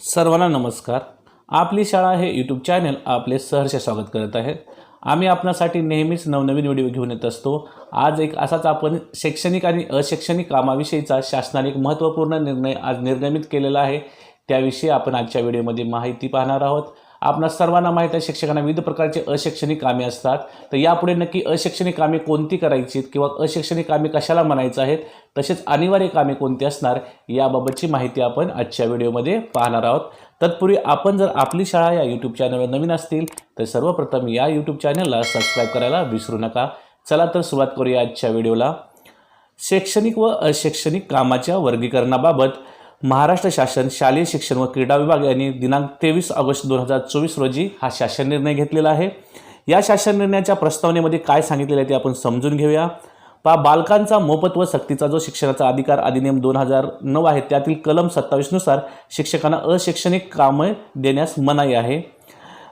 सर्वांना नमस्कार. आपली शाळा हे यूट्यूब चॅनल आपले सहर्ष स्वागत करत आहे. आम्ही आपणासाठी नेहमीच नवनवीन व्हिडिओ घेऊन येत असतो. आज एक असाच आपण शैक्षणिक आणि अशैक्षणिक कामाविषयीचा शासनाने एक महत्त्वपूर्ण निर्णय आज निर्गमित केलेला आहे. त्याविषयी आपण आजच्या व्हिडिओमध्ये माहिती पाहणार आहोत. आपणा सर्वांना माहीत आहे शिक्षकांना विविध प्रकारचे अशैक्षणिक कामे असतात. तर यापुढे नक्की अशैक्षणिक कामे कोणती करायची किंवा अशैक्षणिक कामे कशाला म्हणायचं आहेत तसेच अनिवार्य कामे कोणती असणार याबाबतची माहिती आपण आजच्या व्हिडिओमध्ये पाहणार आहोत. तत्पूर्वी आपण जर आपली शाळा या यूट्यूब चॅनलवर नवीन असतील तर सर्वप्रथम या यूट्यूब चॅनलला सबस्क्राईब करायला विसरू नका. चला तर सुरुवात करूया आजच्या व्हिडिओला. शैक्षणिक व अशैक्षणिक कामाच्या वर्गीकरणाबाबत महाराष्ट्र शासन शालेय शिक्षण व क्रीडा विभाग यांनी दिनांक तेवीस ऑगस्ट दोन हजार चोवीस रोजी हा शासन निर्णय घेतलेला आहे. या शासन निर्णयाच्या प्रस्तावनेमध्ये काय सांगितलेलं आहे ते आपण समजून घेऊया. पा बालकांचा मोफत व सक्तीचा जो शिक्षणाचा अधिकार अधिनियम दोन हजार नऊ आहे त्यातील कलम सत्तावीसनुसार शिक्षकांना अशैक्षणिक कामं देण्यास मनाई आहे.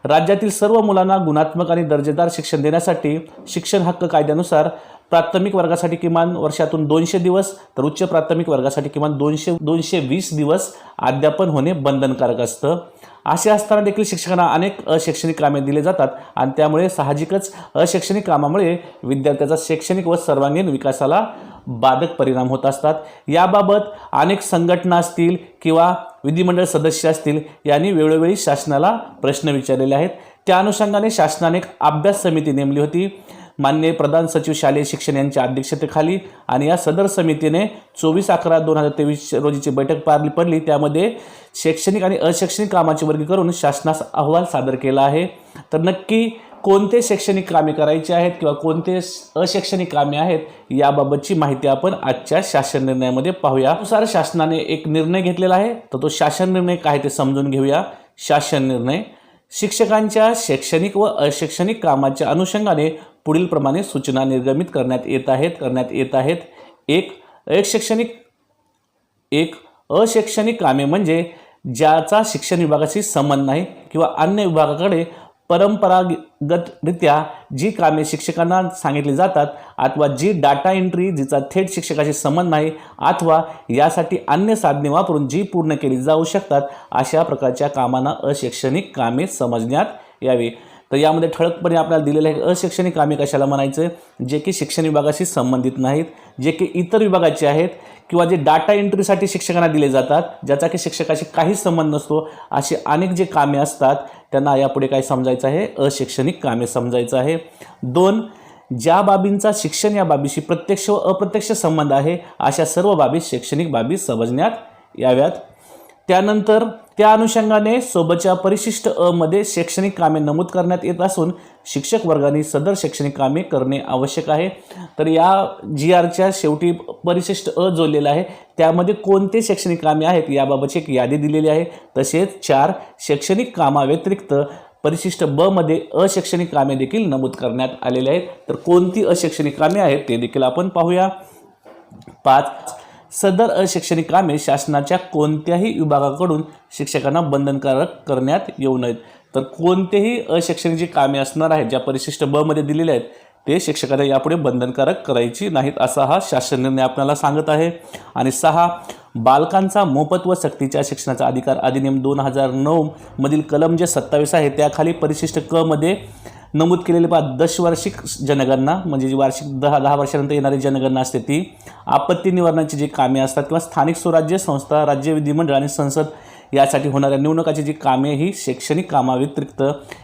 राज्यातील सर्व मुलांना गुणात्मक आणि दर्जेदार शिक्षण देण्यासाठी शिक्षण हक्क कायद्यानुसार प्राथमिक वर्गासाठी किमान वर्षातून दोनशे दिवस तर उच्च प्राथमिक वर्गासाठी किमान दोनशे दोनशे वीस दिवस अध्यापन होणे बंधनकारक असतं. असे असताना देखील शिक्षकांना अनेक अशैक्षणिक कामे दिले जातात आणि त्यामुळे साहजिकच अशैक्षणिक कामामुळे विद्यार्थ्याचा शैक्षणिक व सर्वांगीण विकासाला बाधक परिणाम होत असतात. याबाबत अनेक संघटना असतील किंवा विधिमंडळ सदस्य असतील यांनी वेळोवेळी शासनाला प्रश्न विचारलेले आहेत. त्या अनुषंगाने शासनाने एक अभ्यास समिती नेमली होती. मान्य प्रधान सचिव शालेय शिक्षण यांच्या अध्यक्षतेखाली आणि या सदर समितीने चोवीस अकरा दोन हजार तेवीस रोजीची बैठक पार पडली. त्यामध्ये शैक्षणिक आणि अशैक्षणिक कामाची वर्गी करून शासनास अहवाल सादर केला आहे. तर नक्की कोणते शैक्षणिक कामे करायची आहेत किंवा कोणते अशैक्षणिक कामे आहेत याबाबतची माहिती आपण आजच्या शासन निर्णयामध्ये पाहूया. त्यानुसार शासनाने एक निर्णय घेतलेला आहे. तर तो शासन निर्णय काय ते समजून घेऊया. शासन निर्णय शिक्षकांच्या शैक्षणिक व अशैक्षणिक कामाच्या अनुषंगाने पुढील प्रमाणे सूचना निर्गमित करण्यात येत आहेत करण्यात येत आहेत. एक अशैक्षणिक एक अशैक्षणिक कामे म्हणजे ज्याचा शिक्षण विभागाशी संबंध नाही किंवा अन्य विभागाकडे परंपरागतरित्या जी कामे शिक्षकांना सांगितली जातात अथवा जी डाटा एंट्री जिचा थेट शिक्षकाशी संबंध नाही अथवा यासाठी अन्य साधने वापरून जी पूर्ण केली जाऊ शकतात अशा प्रकारच्या कामांना अशैक्षणिक कामे समजण्यात यावी. तर यामध्ये ठळकपणे आपल्याला दिलेलं आहे अशैक्षणिक कामे कशाला म्हणायचं? जे की शिक्षण विभागाशी संबंधित नाहीत जे की इतर विभागाचे आहेत किंवा जे डाटा एंट्रीसाठी शिक्षकांना दिले जातात ज्याचा की शिक्षकाशी काहीच संबंध नसतो असे अनेक जे कामे असतात त्यांना यापुढे काय समजायचं आहे? अशैक्षणिक कामे समजायचं आहे. दोन ज्या बाबींचा शिक्षण या बाबीशी प्रत्यक्ष व अप्रत्यक्ष संबंध आहे अशा सर्व बाबी शैक्षणिक बाबी समजण्यात याव्यात. त्यानंतर त्या अनुषंगाने सोबतच्या परिशिष्ट अ मध्ये शैक्षणिक कामे नमूद करण्यात येत असून शिक्षक वर्गाने सदर शैक्षणिक कामे करणे आवश्यक आहे. तर या जी आरच्या शेवटी परिशिष्ट अ जोडलेला आहे. त्यामध्ये कोणते शैक्षणिक कामे आहेत याबाबतची एक यादी दिलेली आहे. तसेच चार शैक्षणिक कामाव्यतिरिक्त परिशिष्ट ब मध्ये अशैक्षणिक कामे देखील नमूद करण्यात आलेले आहेत. तर कोणती अशैक्षणिक कामे आहेत ते देखील आपण पाहूया. पाच सदर अशैक्षणिक कामे शासनाच्या कोणत्याही विभागाकडून शिक्षकांना बंधनकारक करण्यात येऊ नयेत. तर कोणतेही अशैक्षणिक जी कामे असणार आहेत ज्या परिशिष्ट ब मध्ये दिलेले आहेत ते शिक्षकांना यापुढे बंधनकारक करायची नाहीत असा हा शासन निर्णय आपल्याला सांगत आहे. आणि सहा बालकांचा मोफत व सक्तीच्या शिक्षणाचा अधिकार अधिनियम दोन हजार नऊ मधील कलम जे सत्तावीस आहे त्याखाली परिशिष्ट क मध्ये नमूद केलेले पहा दशवार्षिक जनगणना म्हणजे जी वार्षिक दहा दहा वर्षानंतर येणारी जनगणना असते ती आपत्ती निवारणाची जी कामे असतात किंवा स्थानिक स्वराज्य संस्था राज्य विधिमंडळ आणि संसद यासाठी होणाऱ्या निवडणुकाची जी कामे ही शैक्षणिक कामाव्यतिरिक्त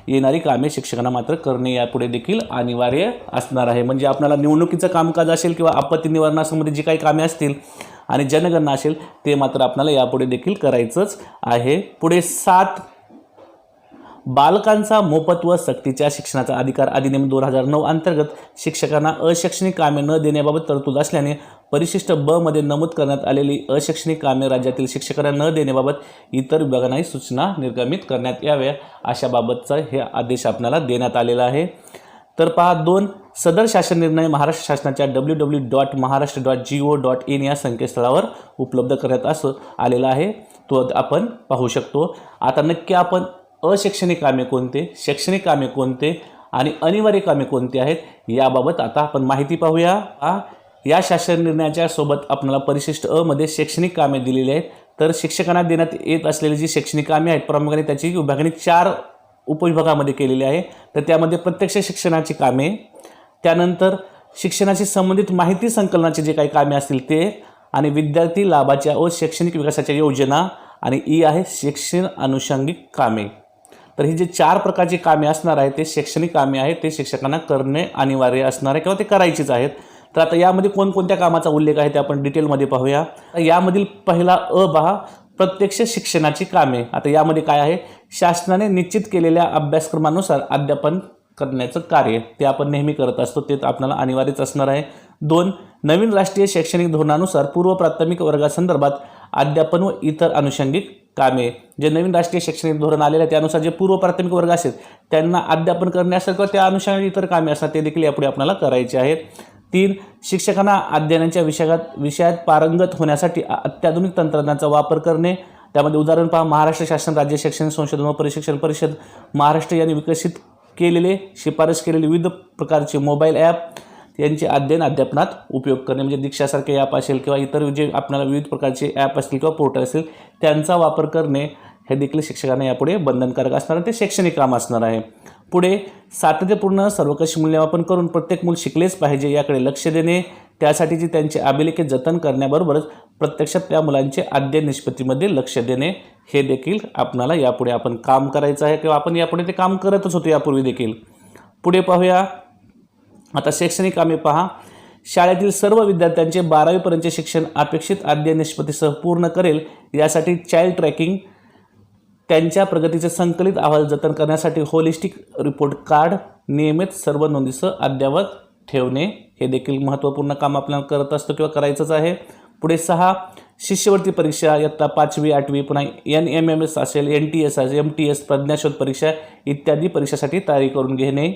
येणारी कामे शिक्षकांना मात्र करणे यापुढे देखील अनिवार्य असणार आहे. म्हणजे आपल्याला निवडणुकीचं कामकाज असेल किंवा आपत्ती निवारणासंबंधी जी काही कामे असतील आणि जनगणना असेल ते मात्र आपल्याला यापुढे देखील करायचंच आहे. पुढे सात बालकांचा मोफत व सक्तीच्या शिक्षणाचा अधिकार अधिनियम दोन हजार नऊ अंतर्गत शिक्षकांना अशैक्षणिक कामे न देण्याबाबत तरतूद असल्याने परिशिष्ट ब मध्ये नमूद करण्यात आलेली अशैक्षणिक कामे राज्यातील शिक्षकांना न देण्याबाबत इतर विभागांनाही सूचना निर्गमित करण्यात याव्या अशाबाबतचा हे आदेश आपल्याला देण्यात आलेला आहे. तर पहा दोन सदर शासन निर्णय महाराष्ट्र शासनाच्या W W dot Maharashtra dot G O dot in या संकेतस्थळावर उपलब्ध करण्यात असं आलेला आहे. तो आपण पाहू शकतो. आता नक्की आपण अशैक्षणिक कामे कोणते शैक्षणिक कामे कोणते आणि अनिवार्य कामे कोणती आहेत याबाबत आता आपण माहिती पाहूया. आ या शासन निर्णयाच्या सोबत आपल्याला परिशिष्ट अमध्ये शैक्षणिक कामे दिलेली आहेत. तर शिक्षकांना देण्यात येत असलेली जी शैक्षणिक कामे आहेत प्रामुख्याने त्याची विभागणी चार उपविभागामध्ये केलेली आहे. तर त्यामध्ये प्रत्यक्ष शिक्षणाची कामे त्यानंतर शिक्षणाशी संबंधित माहिती संकलनाचे जे काही कामे असतील ते आणि विद्यार्थी लाभाच्या व शैक्षणिक विकासाच्या योजना आणि ई आहे शिक्षण अनुषंगिक कामे. तर ही जे चार प्रकारची कामे असणार आहेत ते शैक्षणिक कामे आहेत ते शिक्षकांना करणे अनिवार्य असणार आहे किंवा ते करायचीच आहेत. तर आता यामध्ये कोणकोणत्या कामाचा उल्लेख आहे ते आपण डिटेलमध्ये पाहूया. यामधील पहिला अ पहा प्रत्यक्ष शिक्षणाची कामे. आता यामध्ये काय आहे? शासनाने निश्चित केलेल्या अभ्यासक्रमानुसार अध्यापन करण्याचं कार्य. ते आपण नेहमी करत असतो ते आपल्याला अनिवार्यच असणार आहे. दोन नवीन राष्ट्रीय शैक्षणिक धोरणानुसार पूर्व प्राथमिक वर्गासंदर्भात अध्यापन व इतर अनुषंगिक कामे जे नवीन राष्ट्रीय शैक्षणिक धोरण आलेलं आहे त्यानुसार जे पूर्व प्राथमिक वर्ग असेल त्यांना अध्यापन करण्यासारखं त्या अनुषंगाने इतर कामे असतात ते देखील यापुढे आपल्याला करायचे आहेत. तीन शिक्षकांना अध्ययनाच्या विषयात विषयात पारंगत होण्यासाठी अत्याधुनिक तंत्रज्ञानाचा वापर करणे. त्यामध्ये उदाहरण पहा महाराष्ट्र शासन राज्य शैक्षणिक संशोधन व प्रशिक्षण परिषद महाराष्ट्र यांनी विकसित केलेले शिफारस केलेले विविध प्रकारचे मोबाईल ॲप यांचे अध्ययन अध्यापनात उपयोग करणे. म्हणजे दीक्षासारखे ॲप असेल किंवा इतर जे आपल्याला विविध प्रकारचे ॲप असतील किंवा पोर्टल असेल त्यांचा वापर करणे हे देखील शिक्षकांना यापुढे बंधनकारक असणार ते शैक्षणिक काम असणार आहे. पुढे सातत्यपूर्ण सर्वकष मूल्यमापन करून प्रत्येक मूल शिकलेच पाहिजे याकडे लक्ष देणे त्यासाठीची त्यांचे अभिलेखे जतन करण्याबरोबरच प्रत्यक्षात त्या मुलांचे अध्ययन निष्पत्तीमध्ये लक्ष देणे हे देखील आपणाला यापुढे आपण काम करायचं आहे किंवा आपण यापुढे ते काम करतच होतो यापूर्वी देखील. पुढे पाहूया. आता शैक्षणिक कामे पहा. शाळेतील सर्व विद्यार्थ्यांचे बारावीपर्यंतचे शिक्षण अपेक्षित आद्य निष्पत्तीसह पूर्ण करेल. यासाठी चाइल्ड ट्रॅकिंग त्यांच्या प्रगतीचे संकलित अहवाल जतन करण्यासाठी होलिस्टिक रिपोर्ट कार्ड नियमित सर्व नोंदीसह अद्ययावत ठेवणे हे देखील महत्त्वपूर्ण काम आपल्याला करत असतो किंवा करायचंच आहे. पुढे सहा शिष्यवृत्ती परीक्षा इयत्ता पाचवी आठवी पुन्हा एन एम एम एस असेल एन टी एस असेल एम टी एस प्रज्ञाशोध परीक्षा इत्यादी परीक्षासाठी तयारी करून घेणे.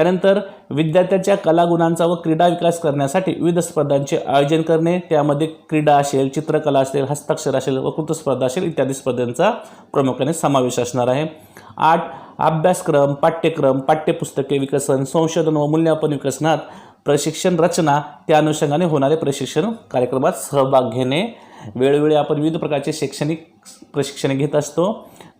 त्यानंतर विद्यार्थ्याच्या कलागुणांचा व क्रीडा विकास करण्यासाठी विविध स्पर्धांचे आयोजन करणे त्यामध्ये क्रीडा असेल चित्रकला असेल हस्ताक्षर असेल वक्तृत्व स्पर्धा असेल इत्यादी स्पर्धांचा प्रामुख्याने समावेश असणार आहे. आठ अभ्यासक्रम पाठ्यक्रम पाठ्यपुस्तके विकसन संशोधन व मूल्यांकन विकसनात प्रशिक्षण रचना त्या अनुषंगाने होणारे प्रशिक्षण कार्यक्रमात सहभाग घेणे. वेळोवेळी आपण विविध प्रकारचे शैक्षणिक प्रशिक्षण घेत असतो.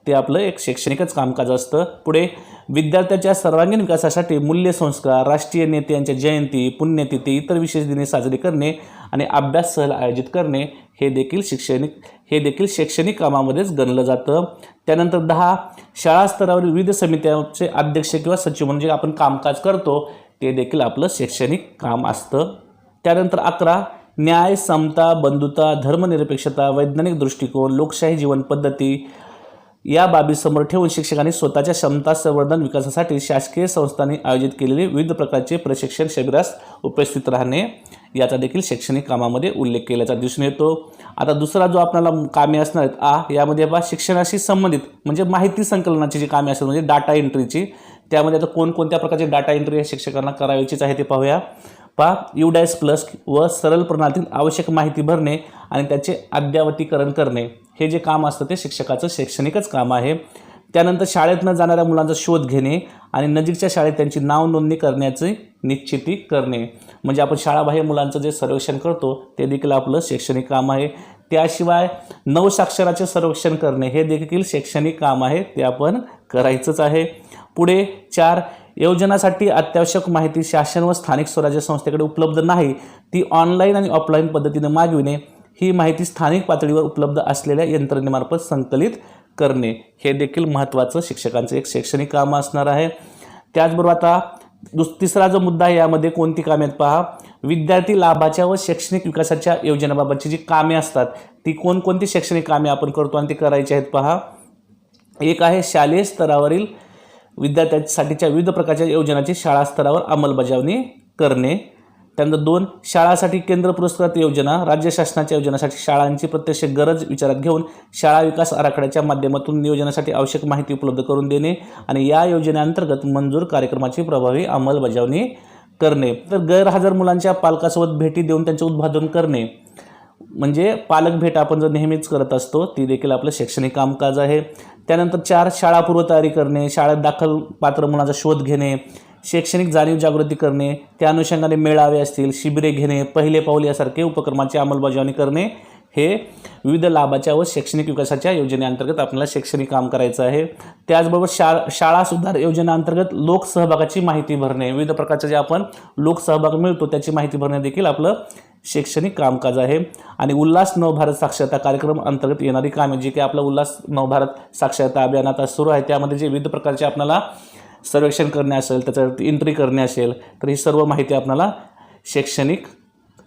ते आपलं एक शैक्षणिकच कामकाज असतं. पुढे विद्यार्थ्याच्या सर्वांगीण विकासासाठी मूल्यसंस्कार राष्ट्रीय नेत्यांच्या जयंती पुण्यतिथी इतर विशेष दिने साजरे करणे आणि अभ्यास सहल आयोजित करणे हे देखील शैक्षणिक हे देखील शैक्षणिक कामामध्येच गणलं जातं. त्यानंतर दहा शाळास्तरावरील विविध समित्यांचे अध्यक्ष किंवा सचिव म्हणजे आपण कामकाज करतो ते देखील आपलं शैक्षणिक काम असतं. त्यानंतर अकरा न्याय समता बंधुता धर्मनिरपेक्षता वैज्ञानिक दृष्टिकोन लोकशाही जीवन पद्धती या बाबीसमोर ठेवून शिक्षकांनी स्वतःच्या क्षमता संवर्धन विकासासाठी शासकीय संस्थांनी आयोजित केलेले विविध प्रकारचे प्रशिक्षण शिबिरास उपस्थित राहणे याचा देखील शैक्षणिक कामामध्ये उल्लेख केल्याचा दिसून येतो. आता दुसरा जो आपल्याला कामे असणार आहेत आ यामध्ये बा शिक्षणाशी संबंधित म्हणजे माहिती संकलनाची जी कामे असतात म्हणजे डाटा एंट्रीची त्यामध्ये आता कोणकोणत्या प्रकारचे डाटा एंट्री या शिक्षकांना करायचीच आहे ते पाहूया. पहा युडायस प्लस व सरल प्रणालीतील आवश्यक माहिती भरणे आणि त्याचे अद्यावतीकरण करणे. हे जे काम असतं ते शिक्षकाचं शैक्षणिकच काम आहे. त्यानंतर शाळेत न जाणाऱ्या मुलांचा शोध घेणे आणि नजीकच्या शाळेत त्यांची नाव नोंदणी करण्याची निश्चिती करणे. म्हणजे आपण शाळाबाह्य मुलांचं जे सर्वेक्षण करतो ते देखील आपलं शैक्षणिक काम आहे. त्याशिवाय नवसाक्षराचे सर्वेक्षण करणे हे देखील शैक्षणिक काम आहे ते आपण करायचंच आहे. पुढे चार योजनासाठी अत्यावश्यक माहिती शासन व स्थानिक स्वराज्य संस्थेकडे उपलब्ध नाही ती ऑनलाईन आणि ऑफलाईन पद्धतीने मागविणे. ही माहिती स्थानिक पातळीवर उपलब्ध असलेल्या यंत्रणेमार्फत संकलित करणे. हे देखील महत्त्वाचं शिक्षकांचं एक शैक्षणिक काम असणार आहे. त्याचबरोबर आता दुस तिसरा जो मुद्दा आहे यामध्ये कोणती कामे आहेत पहा. विद्यार्थी लाभाच्या व शैक्षणिक विकासाच्या योजनेबाबतची जी कामे असतात ती कोणकोणती शैक्षणिक कामे आपण करतो आणि ती करायची आहेत पहा. एक आहे शालेय स्तरावरील विद्यार्थ्यांसाठीच्या विविध प्रकारच्या योजनांची शाळा स्तरावर अंमलबजावणी करणे. त्यानंतर दोन शाळासाठी केंद्र पुरस्कृत योजना राज्य शासनाच्या योजनासाठी शाळांची प्रत्यक्ष गरज विचारात घेऊन शाळा विकास आराखड्याच्या माध्यमातून नियोजनासाठी आवश्यक माहिती उपलब्ध करून देणे आणि या योजनेअंतर्गत मंजूर कार्यक्रमाची प्रभावी अंमलबजावणी करणे. तर गैरहजर मुलांच्या पालकासोबत भेटी देऊन त्यांचे उद्बोधन करणे. म्हणजे पालक भेट आपण जर नेहमीच करत असतो ती देखील आपलं शैक्षणिक कामकाज आहे. त्यानंतर चार शाळा पूर्वतयारी करणे शाळेत दाखल पात्र मुलांचा शोध घेणे शैक्षणिक जाणीव जागृती करणे त्या अनुषंगाने मेळावे असतील शिबिरे घेणे पहिले पाऊल यासारखे उपक्रमाची अंमलबजावणी करणे हे विविध लाभाच्या व शैक्षणिक विकासाच्या योजनेअंतर्गत आपल्याला शैक्षणिक काम करायचं आहे. त्याचबरोबर शा शाळा सुधार योजनेअंतर्गत लोकसहभागाची माहिती भरणे विविध प्रकारचे जे आपण लोकसहभाग मिळतो त्याची माहिती भरणे देखील आपलं शैक्षणिक कामकाज आहे. आणि उल्हास नवभारत साक्षरता कार्यक्रम अंतर्गत येणारी कामे जी काही आपलं उल्हास नवभारत साक्षरता अभियान आता सुरू आहे त्यामध्ये जे विविध प्रकारचे आपल्याला सर्वेक्षण करणे असेल त्याच्यावरती एंट्री करणे असेल तर ही सर्व माहिती आपल्याला शैक्षणिक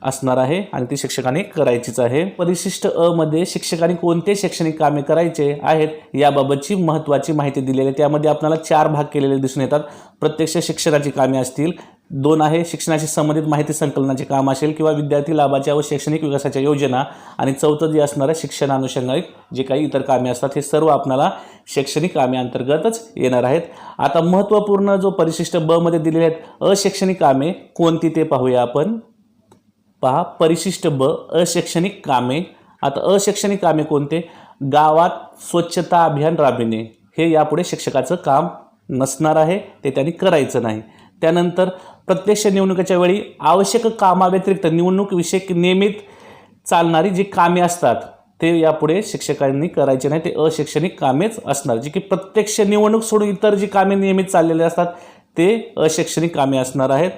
असणार आहे आणि ती शिक्षकांनी करायचीच आहे. परिशिष्ट अ मध्ये शिक्षकांनी कोणते शैक्षणिक कामे करायचे आहेत याबाबतची महत्त्वाची माहिती दिलेली आहे. त्यामध्ये आपल्याला चार भाग केलेले दिसून येतात. प्रत्यक्ष शिक्षणाची कामे असतील दोन आहे शिक्षणाशी संबंधित माहिती संकलनाचे काम असेल किंवा विद्यार्थी लाभाच्या व शैक्षणिक विकासाच्या योजना आणि चौथं जे असणार आहे शिक्षण अनुषंगानिक जे काही इतर कामे असतात हे सर्व आपणाला शैक्षणिक कामे अंतर्गतच येणार आहेत. आता महत्त्वपूर्ण जो परिशिष्ट ब मध्ये दिलेले आहेत अशैक्षणिक कामे कोणती ते पाहूया आपण. पहा परिशिष्ट ब अशैक्षणिक कामे. आता अशैक्षणिक कामे कोणते? गावात स्वच्छता अभियान राबविणे. हे यापुढे शिक्षकाचं काम नसणार आहे ते त्यांनी करायचं नाही. त्यानंतर प्रत्यक्ष निवडणुकीच्या वेळी आवश्यक कामाव्यतिरिक्त निवडणूकविषयक नियमित चालणारी जी कामे असतात ते यापुढे शिक्षकांनी करायचे नाही ते अशैक्षणिक कामेच असणार. जी की प्रत्यक्ष निवडणूक सोडून इतर जी कामे नियमित चाललेली असतात ते अशैक्षणिक कामे असणार आहेत.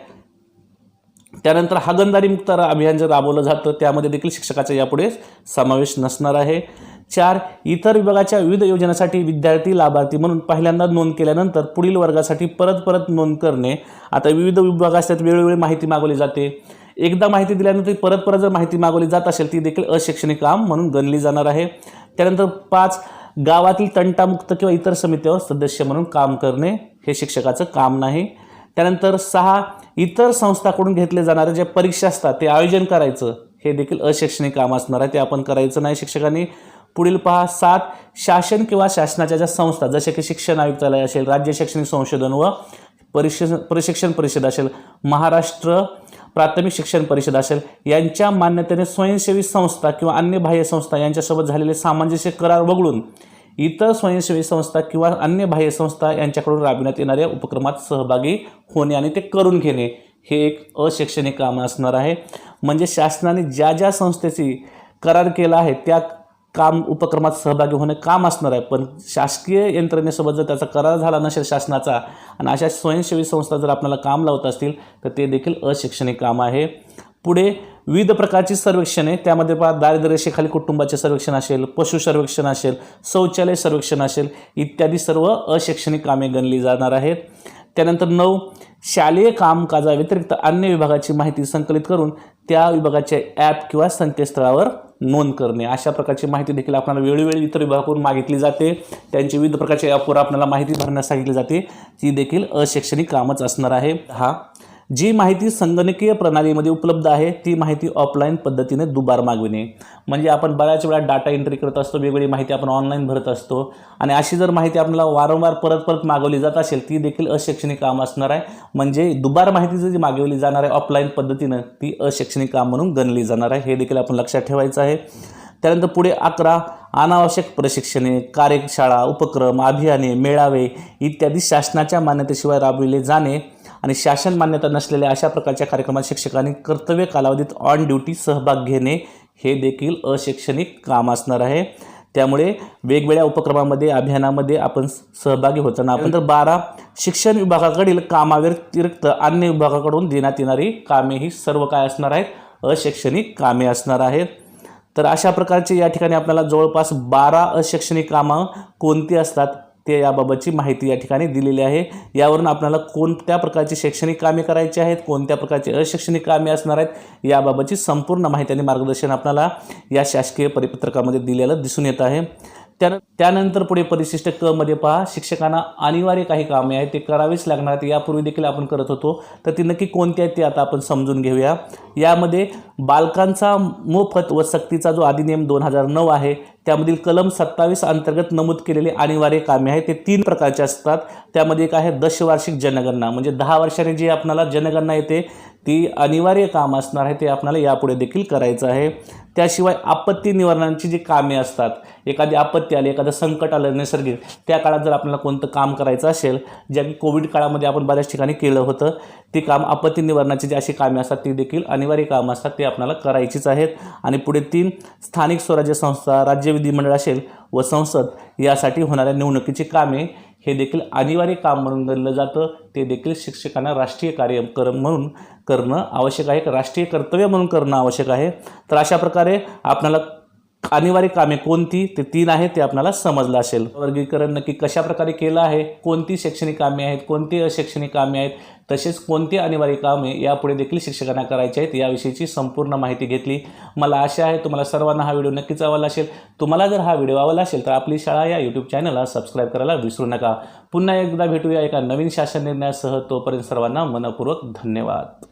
त्यानंतर हागणदारी मुक्त अभियान जे राबवलं जातं त्यामध्ये देखील शिक्षकाचा यापुढे समावेश नसणार आहे. चार इतर विभागाच्या विविध योजनासाठी विद्यार्थी लाभार्थी म्हणून पहिल्यांदा नोंद केल्यानंतर पुढील वर्गासाठी परत परत नोंद करणे. आता विविध विभाग असतात वेळोवेळी माहिती मागवली जाते. एकदा माहिती दिल्यानंतर परत परत जर माहिती मागवली जात असेल ती देखील अशैक्षणिक काम म्हणून गणली जाणार आहे. त्यानंतर पाच गावातील तंटामुक्त किंवा इतर समित्यावर सदस्य म्हणून काम करणे हे शिक्षकाचं काम नाही. त्यानंतर सहा इतर संस्थाकडून घेतले जाणारे जे परीक्षा असतात ते आयोजन करायचं हे देखील अशैक्षणिक काम असणार आहे. ते आपण करायचं नाही शिक्षकांनी. पुढील पहा सात शासन किंवा शासनाच्या ज्या संस्था जसे की शिक्षण आयुक्तालय असेल राज्य शैक्षणिक संशोधन व परिशिक्षण प्रशिक्षण परिषद असेल महाराष्ट्र प्राथमिक शिक्षण परिषद असेल यांच्या मान्यतेने स्वयंसेवी संस्था किंवा अन्य बाह्य संस्था यांच्यासोबत झालेले सामंजस्य करार वगळून इतर स्वयंसेवी संस्था किंवा अन्य बाह्य संस्था यांच्याकडून राबविण्यात येणाऱ्या उपक्रमात सहभागी होणे आणि ते करून घेणे हे एक अशैक्षणिक काम असणार आहे. म्हणजे शासनाने ज्या ज्या संस्थेची करार केला आहे त्या काम उपक्रमात सहभागी होणे काम असणार आहे. पण शासकीय यंत्रणेसोबत जर त्याचा करार झाला नसेल शासनाचा आणि अशा स्वयंसेवी संस्था जर आपल्याला काम लावत असतील तर ते देखील अशैक्षणिक काम आहे. पुढे विविध प्रकारची सर्वेक्षणे त्यामध्ये पहा दारिद्र्यरेषेखाली कुटुंबाचे सर्वेक्षण असेल पशु सर्वेक्षण असेल शौचालय सर्वेक्षण असेल इत्यादी सर्व अशैक्षणिक कामे गणली जाणार आहेत. त्यानंतर नऊ शालेय कामकाजाव्यतिरिक्त अन्य विभागाची माहिती संकलित करून त्या विभागाच्या ॲप किंवा संकेतस्थळावर नोंद करणे. अशा प्रकारची माहिती देखील आपल्याला वेळोवेळी इतर विभागाकडून मागितली जाते. त्यांची विविध प्रकारच्या ॲपवर आपल्याला माहिती भरण्यास सांगितली जाते. ती देखील अशैक्षणिक कामच असणार आहे. हा जी माहिती संगणकीय प्रणालीमध्ये उपलब्ध आहे ती माहिती ऑफलाईन पद्धतीने दुबार मागविणे. म्हणजे आपण बऱ्याच वेळा डाटा एंट्री करत असतो वेगवेगळी माहिती आपण ऑनलाईन भरत असतो. आणि अशी जर माहिती आपल्याला वारंवार परत परत मागवली जात असेल ती देखील अशैक्षणिक काम असणार आहे. म्हणजे दुबार माहिती जी मागवली जाणार आहे ऑफलाईन पद्धतीनं ती अशैक्षणिक काम म्हणून गणली जाणार आहे. हे देखील आपण लक्षात ठेवायचं आहे. त्यानंतर पुढे अकरा अनावश्यक प्रशिक्षणे कार्यशाळा उपक्रम अभियाने मेळावे इत्यादी शासनाच्या मान्यतेशिवाय राबविले जाणे. आणि शासन मान्यता नसलेल्या अशा प्रकारच्या कार्यक्रमात शिक्षकांनी कर्तव्य कालावधीत ऑन ड्युटी सहभाग घेणे हे देखील अशैक्षणिक काम असणार आहे. त्यामुळे वेगवेगळ्या उपक्रमामध्ये अभियानामध्ये आपण सहभागी होताना आपण तर बारा शिक्षण विभागाकडील कामाव्यतिरिक्त अन्य विभागाकडून देण्यात येणारी कामे ही सर्व काय असणार आहेत? अशैक्षणिक कामे असणार आहेत. तर अशा प्रकारचे या ठिकाणी आपल्याला जवळपास बारा अशैक्षणिक कामं कोणती असतात? ते याबाबतची माहिती या ठिकाणी दिलेली आहे. यावरून आपल्याला कोणत्या प्रकारची शैक्षणिक कामे करायची आहेत कोणत्या प्रकारची अशैक्षणिक कामे असणार आहेत याबाबतची संपूर्ण माहिती आणि मार्गदर्शन आपल्याला या शासकीय परिपत्रकामध्ये दिलेलं दिसून येत आहे. त्यान त्यानंतर पुढे परिशिष्ट क मध्ये पहा. शिक्षकांना अनिवार्य काही कामे आहेत ते करावीच लागणार आहेत. यापूर्वी देखील आपण करत होतो. तर ती नक्की कोणती आहेत ते आता आपण समजून घेऊया. यामध्ये बालकांचा मोफत व सक्तीचा जो अधिनियम दोन हजार नऊ आहे त्यामधील कलम सत्तावीस अंतर्गत नमूद केलेले अनिवार्य कामे आहेत. ते तीन प्रकारचे असतात. त्यामध्ये एक आहे दशवार्षिक जनगणना म्हणजे दहा वर्षाने जी आपणाला जनगणना येते ती अनिवार्य काम असणार आहे ते आपल्याला यापुढे देखील करायचं आहे. त्याशिवाय आपत्ती निवारणांची जी कामे असतात एखादी आपत्ती आली एखादं संकट आलं नैसर्गिक त्या काळात जर आपल्याला कोणतं काम करायचं असेल ज्या की कोविड काळामध्ये आपण बऱ्याच ठिकाणी केलं होतं ती काम आपत्ती निवारणाची जी अशी कामे असतात ती देखील अनिवार्य कामं असतात ती आपल्याला करायचीच आहेत. आणि पुढे तीन स्थानिक स्वराज्य संस्था राज्य विधिमंडळ असेल व संसद यासाठी होणाऱ्या निवडणुकीची कामे हे देखील अनिवार्य काम म्हणून गणलं जातं. ते देखील शिक्षकांना राष्ट्रीय कार्यक्रम म्हणून करणं आवश्यक आहे राष्ट्रीय कर्तव्य म्हणून करणं आवश्यक आहे. तर अशा प्रकारे आपल्याला अनिवार्य कामे कोणती? ते तीन आहेत ते आपल्याला समजलं असेल. वर्गीकरण नक्की कशा प्रकारे केलं आहे? कोणती शैक्षणिक कामे आहेत? कोणती अशैक्षणिक कामे आहेत? तसेच कोणती अनिवार्य कामे यापुढे देखील शिक्षकांना करायची आहेत याविषयीची संपूर्ण माहिती घेतली. मला आशा आहे तुम्हाला सर्वांना हा व्हिडिओ नक्कीच आवडला असेल. तुम्हाला जर हा व्हिडिओ आवडला असेल तर आपली शाळा या यूट्यूब चॅनलला सबस्क्राईब करायला विसरू नका. पुन्हा एकदा भेटूया एका नवीन शासन निर्णयासह. तोपर्यंत सर्वांना मनपूर्वक धन्यवाद.